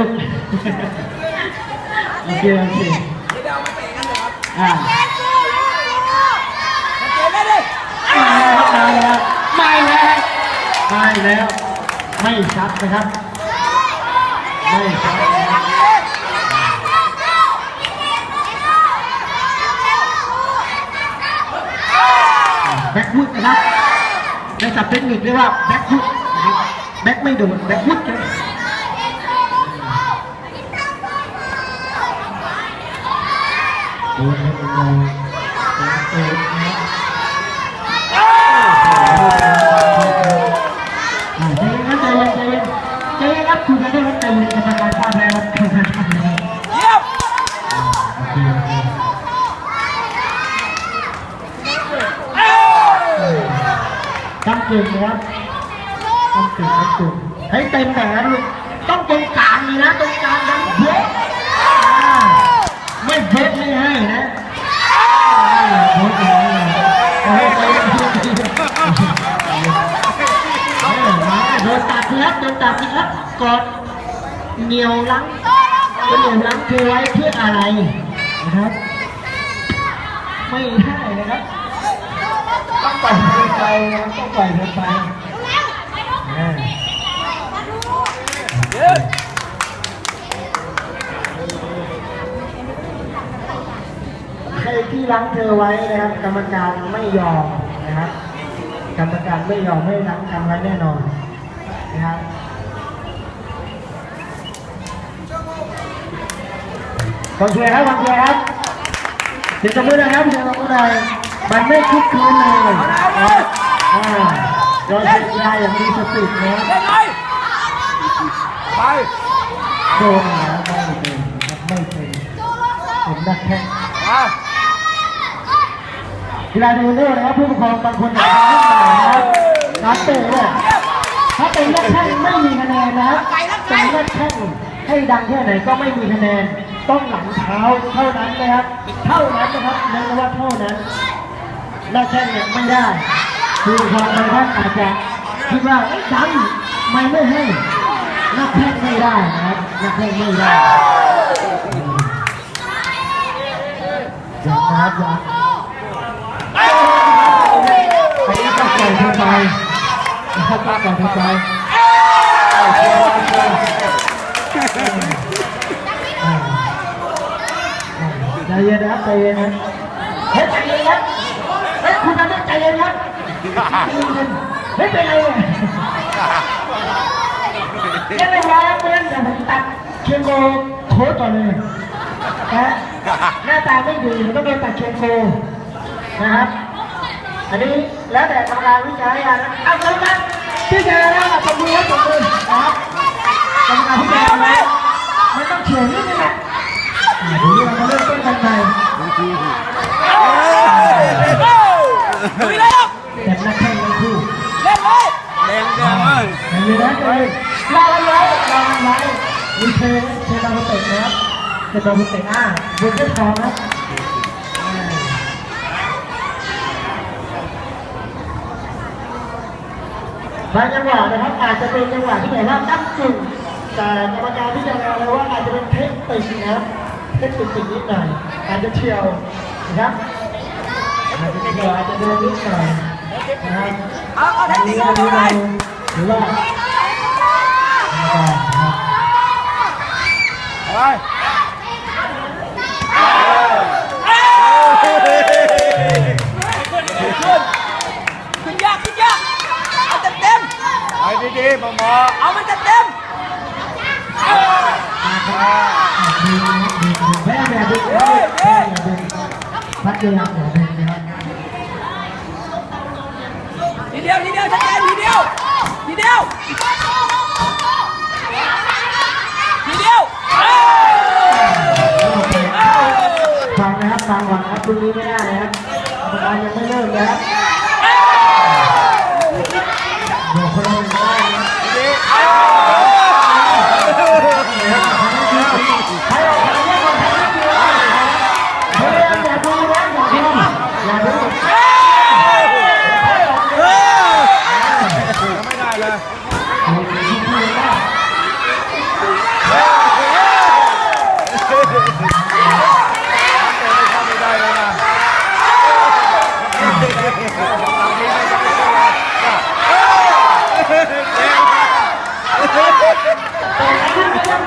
ลูก โอเคโอเคเดี๋ยวเอามาเตะกันเลยครับอ่าเตะได้เลยมาแล้วมาแล้วมาแล้ว ไม่ชัดนะครับ ไม่ชัดแบ็คฟุตนะครับในศัพท์เทคนิคเรียกว่าแบ็คฟุตนะครับแบ็คไม่โดนแบ็คฟุตครับ ดนให้เป็นเราเออนะครับอ่าใจเย็นครับใจเย็นใจเย็นใจเย็นครับคุณจะได้รับใจเย็นกรรมการทราบแล้วครับเยี่ยมโอเคโอเคกำกึ่งนะครับกำกึ่งกำกึ่งให้เต็มแขนลูกต้องตรงกลางเลยนะตรงกลางดังเบ๊ะ ไม่เบ๊ะไม่ให้นะอ่เบ๊ะไม่ให้โอ้โหใจเย็นใจเย็นเออมาโดนตัดครับโดนตัดครับกอดเหนียวลังเหนียวลังเธอไว้เพื่ออะไรนะครับ ไม่ได้นะครับต้องปล่อยเธอไปนะต้องปล่อยเธอไปเออ เยี่ยม ใค่ล้างเธอไว้นะครับ กรรมการไม่ยอมนะครับ กรรมการไม่ยอมไม่ล้างกันไว้แน่นอนนะครับกองเชียร์ครับกองเชียร์ครับเดี๋ยวจะพูดนะครับเดี๋ยวจะพูดอะไรมันไม่คุกคืนเลยนะครับอ่าโดยเชียอย่างมีสตินะเล่นเลยไปโดนนะไม่เป็นไม่เป็นผมนักแข่ง กีฬาดูโน่นะครับผู้ปกครองบางคนอาจจะไม่มานะครับนักเตะเนี่ยถ้าเป็นนักแข่งไม่มีคะแนนนะครับเป็นนักแข่งให้ดังแค่ไหนก็ไม่มีคะแนน ต้องหลังเท้าเท่านั้นนะครับ เท่านั้นนะครับเน้นว่าเท่านั้นนักแข่งเนี่ยไม่ได้คือความบางท่านอาจจะคิดว่าเอ้ยดังไม่ไม่ให้นักแข่งไม่ได้นะครับนักแข่งไม่ได้ยังนะครับยังไปก็ปล่ อยเธอไปนะครับก็ปล่อยเธอไปใจเย็นนะครับใจเย็นนะเฮ้ยใจเย็นนะเฮ้ยคุณนั่นใจเย็นนะเฮ้ยเป็นไรเนี่ยยังไม่วางเพื่อนแต่ผมตัดเชียงโกโค้ดก่อเลยนะหน้าตาไม่ดีมันต้องโดนตัดเชียงโกนะครับ อันนี้แล้วแต่กรรมการวิจารณ์นะเอากรรมการพิจารณาตบมือครับตบมือนะครับกรรมการพิจรณาแล้วไม่ต้องเฉียงนิดนึงนะอ่าเดี๋ยวเรามาเริ่มต้นกันใหม่ลุยเลยครับแต่นักแข่งทั้งคู่เล่นเลยแรงเดียวเลยใจเย็นนะใจเย็นรอกันไว้รอกันไว้มีเทเทบาลเตะนะครับเทบาลเตะอ่าบนเส้นทองนะอ่า บางจังหวะนะครับอาจจะเป็นจังหวะที่แบบว่าตั้งกึ่งแต่กรรมการพิจารณาแล้วว่าอาจจะเป็นเทคนิคนะครับเทคนิคนิดหน่อยอาจจะเฉียวนะครับอาจจะเฉียวอาจจะโดนนิดหน่อยนะครับเอาเอาแท็กซี่อัเอานนี้ไปเราหรือว่านะครับไป เดียวแบบดูนะครับทีเดียวทีเดียวชัดเจนทีเดียวทีเดียวทีเดียวฟังนะครับฟังก่อนนะครับคุณนี้ไม่ได้นะครับการยังไม่เริ่มนะครับ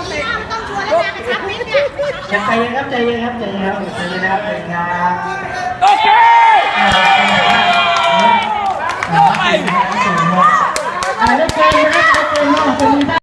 ต้องเตะไม่ต้องชวนแล้วนะกระชับมิตรเนี่ยใจเย็นครับใจเย็นครับใจเย็นครับใจเย็นครับใจเย็นครับโอเคอ่าไปอ่าแล้วเกมนะครับแล้วเกมนะ